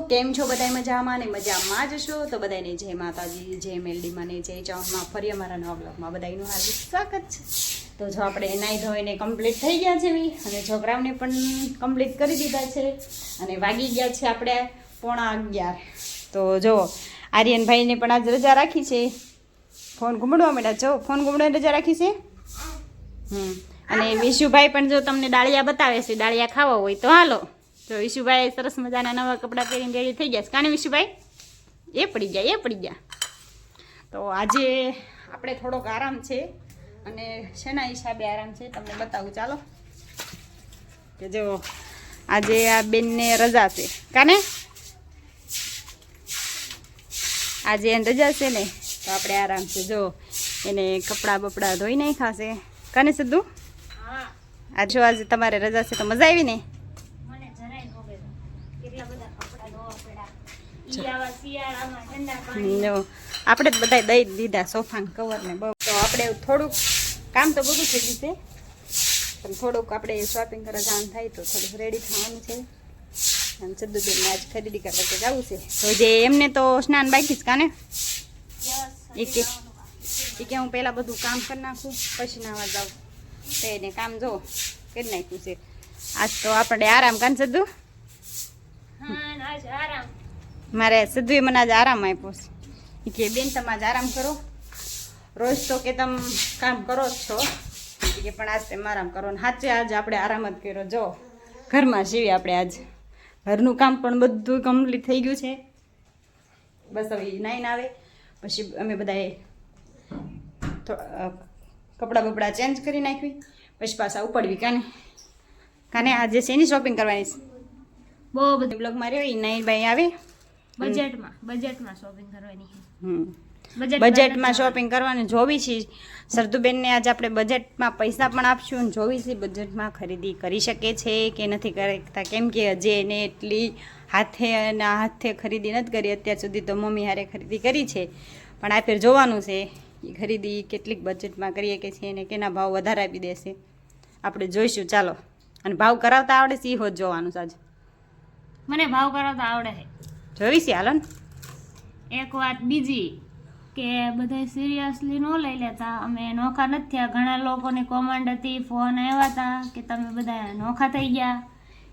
કેમ છો બધા મજામાં ને મજામાં જ છો? તો બધાને જય માતાજી, જય મેલડીમાં ને જય ચાવનમાં ફરી અમારા નવા બ્લોગમાં બધાનું હાર્દિક સ્વાગત છે. તો જો આપણે નાહી ધોઈને કમ્પ્લીટ થઈ ગયા છે અને છોકરાઓને પણ કમ્પ્લીટ કરી દીધા છે અને વાગી ગયા છે આપણે પોણા અગિયાર. તો જો, આર્યનભાઈને પણ આજ રજા રાખી છે. ફોન ઘૂમડવા માંડ્યા જો ફોન ઘૂમડવાની રજા રાખી છે? હમ. અને વિશુભાઈ પણ જો તમને ડાળિયા બતાવે છે, ડાળિયા ખાવા હોય તો હાલો. જો વિશુભાઈ સરસ મજાના નવા કપડાં પહેરીને રેડી થઈ ગયા છે. કાને વિશુભાઈ? એ પડી ગયા એ પડી ગયા. તો આજે આપણે થોડોક આરામ છે અને શેના હિસાબે આરામ છે તમને બતાવું. ચાલો. કે જો આજે આ બેનને રજા છે. કાને? આજે એને રજા છે ને તો આપણે આરામ છે. જો એને કપડાં બપડા ધોઈ નાખ્યા છે. કાને સીધું આ જો આજે તમારે રજા છે તો મજા આવી ને મને જરાય ન ગમે. કેટલા બધા કપડાં ધોવા પડ્યા. ઈ આવા શિયાળામાં ઠંડા પાણી. જો આપણે જ બધા દઈ દીધા સોફા કવર ને બહુ. તો આપણે થોડુંક કામ તો બધું થઈ ગયું છે. પણ થોડુંક આપણે શોપિંગ કરવા જવાનું થાય તો થોડુંક રેડી થવાનું છે. અને સિદ્ધુબેનને આજ ખરીદી કરવા તો જવું છે. તો જે એમને તો સ્નાન બાકી જ કાને? એ કે એ કે હું પહેલાં બધું કામ કરી નાખું પછી નાવા જાઉં. તો એને કામ જો કરી નાખ્યું છે. આજ તો આપણે આરામ કાન સિદ્ધુ. મારે સિદ્ધુએ મને આજ આરામ આપ્યો છે. કે, બેન, તમે આજ આરામ કરો. રોજ તો કે તમે કામ કરો જ છો. કે, પણ આજ તમે આરામ કરો. ને સાચે આજ આપણે આરામ જ કર્યો. જો, ઘરમાં સીવી આપણે આજ. ઘરનું કામ પણ બધું કમ્પ્લીટ થઈ ગયું છે. બસ હવે નાઈને આવે. પછી અમે બધાએ કપડાં બપડા ચેન્જ કરી નાખવી પછી પાછા ઉપડવી. કાને? કાને? આજે શેની શોપિંગ કરવાની છે? બહુ બધી બ્લોગમાં રહ્યો એ નહીં ભાઈ આવે. બજેટમાં બજેટમાં શોપિંગ કરવાની બજેટમાં શોપિંગ કરવાની જોવી છે. સરદુબેનને આજે આપણે બજેટમાં પૈસા પણ આપશું અને જોવી છે બજેટમાં ખરીદી કરી શકે છે કે નથી કરતા. કેમ કે હજી એને એટલી હાથે અને હાથે ખરીદી નથી કરી. અત્યાર સુધી તો મમ્મી હારે ખરીદી કરી છે. પણ આ ફેર જોવાનું છે એ ખરીદી કેટલીક બજેટમાં કરીએ કે છે અને કેના ભાવ વધારે આપી દેશે. આપણે જોઈશું ચાલો. અને ભાવ કરાવતા આવડે છે એ હોત જોવાનું છે આજે. મને ભાવ કરાવતા આવડે છે. જોવી હાલો ને. એક વાત બીજી કે બધા સિરિયસલી ન લઈ લેતા. અમે નોખા નથી થયા. ઘણા લોકોની કોમેન્ટ હતી ફોન આવ્યા હતા કે તમે બધા નોખા થઈ ગયા.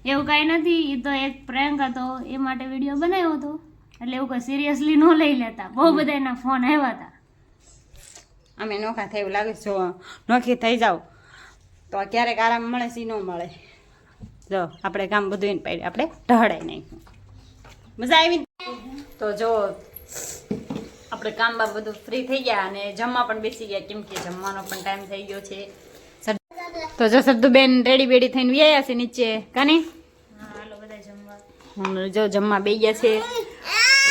એવું કાંઈ નથી એ તો એક પ્રેન્ક હતો. એ માટે વીડિયો બનાવ્યો હતો. એટલે એવું કંઈ સિરિયસલી ન લઈ લેતા. બહુ બધા એના ફોન આવ્યા હતા અમે નોખા થયું એવું લાગે જો નોખી થઈ જાઓ તો ક્યારેક આરામ મળે છે ન મળે. જો આપણે કામ બધું એને પાડી આપણે ઢહડાઈ નાખ્યું. મજા આવી? તો જો આપણે કામ બા બધું ફ્રી થઈ ગયા અને જમવા પણ બેસી ગયા કેમ કે જમવાનો પણ ટાઈમ થઈ ગયો છે. તો જો સરદુબેન રેડી બેડી થઈને વ્યાયા છે નીચે. કાની? જો જમવા બે ગયા છે.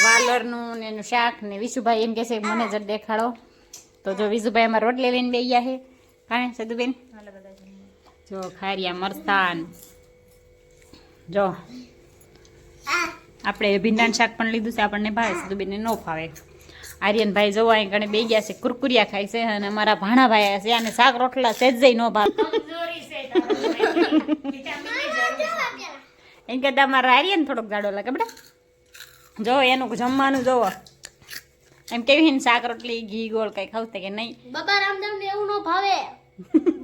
વાલરનું ને એનું શાક ને વિશુભાઈ એમ કે છે મને જ દેખાડો. તો જો વિશુભાઈ અમારે રોટલી લઈને બે ગયા છે. કાંઈ સદુબેન બધા જો ખારિયા મરસાન. જો. આપણે ભીંડાનું શાક પણ લીધું છે આપણને ભાવે સદુબેનને ન ફાવે. આર્યનભાઈ જોવા અહીં કણે બે ગયા છે કુરકુરિયા ખાય છે અને અમારા ભાણાભાઈ છે અને શાક રોટલા ન ભાવે. છે તમારી. વિટામિનની જરૂર એમ કે તમારા આર્યન થોડોક જાડો લાગે બેટા જો એનું જમવાનું જોવો. એમ કેવી ને શાક રોટલી ઘી ગોળ કઈ ખાવ કે નહીં? બાબા રામદેવ ને એવું ન ભાવે.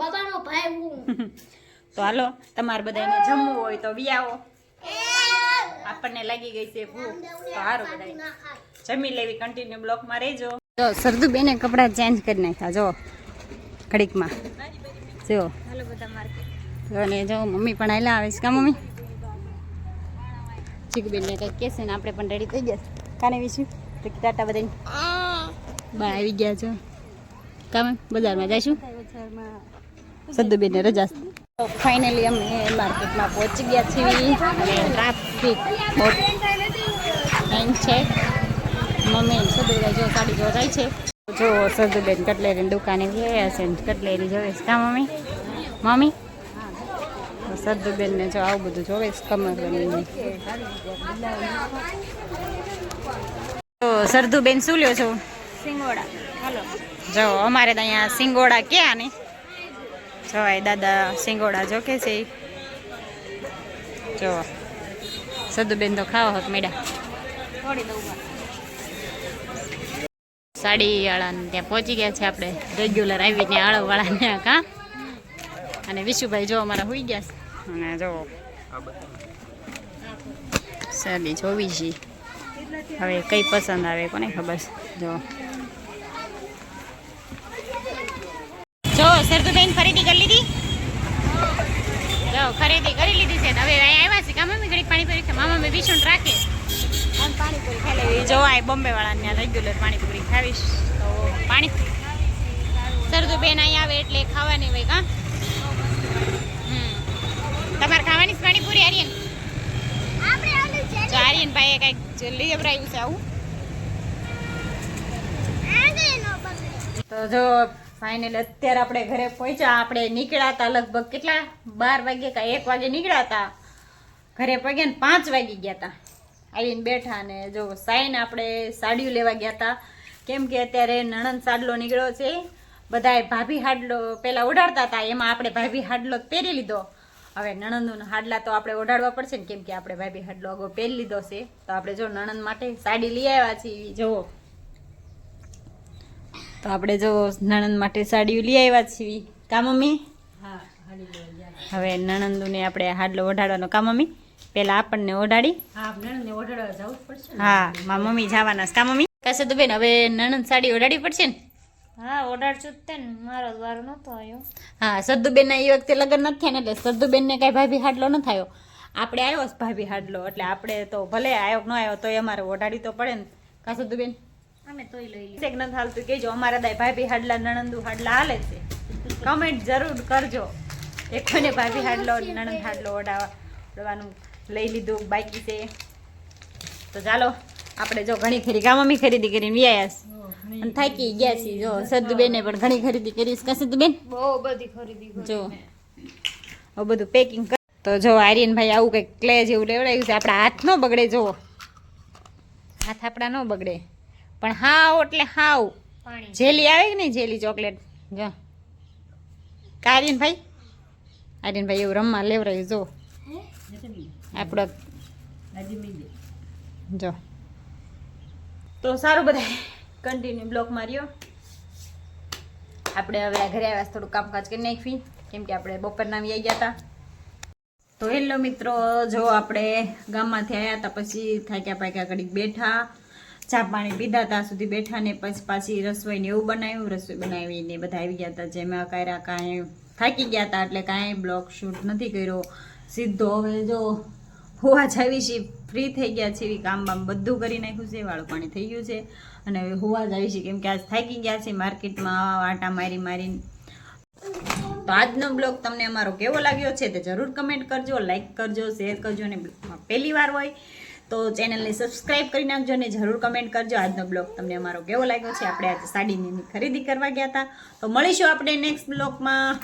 બાબાનો ભાઈ હું. તો હાલો તમારે બધાને જમવું હોય તો વ્યાવો આપણને લાગી ગઈ છે ભૂખ તો સારું બધા જમી લેવી કન્ટિન્યુ બ્લોકમાં રહેજો. જો સરદુ બેને કપડાં ચેન્જ કરી નાખ્યા જો ઘડીકમાં. જો. હાલો બધા માર્કેટ જો અને જો મમ્મી પણ આવેલા આવે છે. કા મમ્મી? ચીકુબેનને કંઈક કહેશે ને આપણે પણ રેડી થઈ ગયા કાને વિશું? તો ટાટા બધાને બા આવી ગયા છો. કામ બજારમાં જઈશું? બજારમાં. સદ્દુબેનને રજા તો ફાઇનલી અમે માર્કેટમાં પહોંચી ગયા છીએ. અને ટ્રાફિક છે. મમ્મી સદુભાઈ જો સાડી જો જાય છે. જો સદુબેન કટલેરીની દુકાને ગયા છે કટલેરી જોવે છે. કા મમ્મી? મમ્મી? સદુબેનને જો આવું બધું જોવે છે કમર બનીને. તો સરદુબેન શું લ્યો છો? સિંગોડા. જો અમારે તો અહીંયા સિંગોડા ક્યાં ને? જો આ દાદા સિંગોડા જો કે છે. જો સદુબેન તો ખાવા હોત મેડા સાડીવાળાને સાડી વાળાને ત્યાં પહોંચી ગયા છે આપણે. રેગ્યુલર આવી ત્યાં આળવવાળાને કા અને વિશુભાઈ જો અમારા હોઈ ગયા છે. અને જો. સાડી જોવી છે. હવે કઈ પસંદ આવે કોને ખબર જો સરદુબેન ખરીદી કરી લીધી જો ખરીદી કરી લીધી છે. હવે અહીંયા આવ્યા છે. કામ મમ્મી ઘડી પાણીપુરી ખા મામા મેં વિશુન રાખે. આમ પાણીપુરી ખાઈ લેવી જો બોમ્બે વાળાને ને રેગ્યુલર પાણીપુરી ખાવીશ. તો પાણી સરદુબેન અહીંયા આવે એટલે ખાવાની હોય કા? હમ. તમારે ખાવાની પાણીપુરી આર્યન? જો આર્યન ભાઈએ કંઈક લઈ અભરાયું છે આવું. તો જો ફાઇનલ અત્યારે આપણે ઘરે પહોંચ્યા. આપણે નીકળ્યા હતા લગભગ કેટલા? બાર વાગે કા એક વાગે નીકળ્યા હતા ઘરે પગ્યા ને પાંચ વાગી ગયા હતા આવીને બેઠા ને જો સાઈન આપણે સાડીઓ લેવા ગયા હતા કેમ કે અત્યારે નણંદ સાડલો નીકળ્યો છે. બધાએ ભાભી હાડલો પહેલાં ઓઢાડતા હતા. એમાં આપણે ભાભી હાડલો પહેરી લીધો. હવે નણંદનો હાડલા તો આપણે ઓઢાડવા પડશે ને. કેમ કે આપણે ભાભી હાડલો અગો પહેરી લીધો છે. તો આપણે જો નણંદ માટે સાડી લઈ આવ્યા છીએ. જુઓ. તો આપણે જો નણંદ માટે સાડીઓ લઈ આવ્યા છીએ. કા મમ્મી? હવે નણંદુને આપણે હાડલો ઓઢાડવાનો. કા મમ્મી? પેલા આપણને ઓઢાડી. હા મા મમ્મી જવાના છે. કા મમ્મી? કશે તો બેન હવે નણંદ સાડી ઓઢાડી પડશે ને? હા ઓર્ડર ચૂકતે ને. મારો જ નહોતો નતો આવ્યો. હા સદ્દુબેનના એ વખતે લગ્ન નથી થયા ને એટલે સદ્દુબેન ને કઈ ભાભી હાડલો ન થયો. આપણે આવ્યો ભાભી હાડલો એટલે આપણે તો ભલે આવ્યો ન આવ્યો તો અમારે ઓઢાડી તો પડે ને. કા સદ્દુબેન અમે તોય લઈ લઈએ એક નથી હાલતું કહેજો અમારા દાય ભાભી હાડલા નણંદુ હાડલા હાલે છે. કમેન્ટ જરૂર કરજો. એક કોને ભાભી હાડલો નણંદ હાડલો ઓઢાવા લઈ લીધું બાકી છે. તો ચાલો આપણે જો ઘણી ખરી ગા મમ્મી ખરીદી કરીને વ્યાયા છે. અને થાકી ગયા છીએ જો સદ્દુબેને પણ ઘણી ખરીદી કરી છે. સદ્દુબેન? બહુ બધી ખરીદી જો. હવે બધું પેકિંગ કર તો જો આર્યનભાઈ આવું કંઈક ક્લે જેવું લેવડાવ્યું છે. આપણા હાથ ન બગડે જો હાથ આપણા ન બગડે. પણ હાવ એટલે હાવ. જેલી આવે કે નહીં જેલી ચોકલેટ? જો. ભાઈ આર્યનભાઈ? આર્યનભાઈ એવું રમવા લેવરાય જો. આપણો જો. તો સારું બધા કન્ટિન્યુ બ્લોક માર્યો. આપણે હવે આ ઘરે આવ્યા થોડું કામકાજ કરી નાખવી. કેમ કે આપણે બપોરના આવી ગયા હતા. તો હેલો મિત્રો જો આપણે ગામમાંથી આવ્યા હતા પછી થાક્યા પાક્યા ઘડીક બેઠા. ચા પાણી પીધા ત્યાં સુધી બેઠા ને પછી પાછી રસોઈને એવું બનાવ્યું. રસોઈ બનાવીને બધા આવી ગયા હતા જેમાં કર્યા કાંઈ થાકી ગયા હતા એટલે કાંઈ બ્લોગ શૂટ નથી કર્યો. સીધો હવે જો હોવા જાવી છે. ફ્રી થઈ ગયા છે એવી કામ બામ બધું કરી નાખ્યું છે. વાળું પાણી થઈ ગયું છે. અને હવે હોવા જાવી છે. કેમ કે આજ થાકી ગયા છે માર્કેટમાં આટા મારી મારીને. તો આજનો બ્લોગ તમને અમારો કેવો લાગ્યો છે તે જરૂર કમેન્ટ કરજો લાઇક કરજો, શેર કરજો. અને પહેલી વાર હોય તો ચેનલને સબસ્ક્રાઇબ કરી નાખજો અને જરૂર કમેન્ટ કરજો. આજનો બ્લોગ તમને અમારો કેવો લાગ્યો છે? આપણે આજે સાડીની ખરીદી કરવા ગયા હતા. તો મળીશું આપણે નેક્સ્ટ બ્લોગમાં.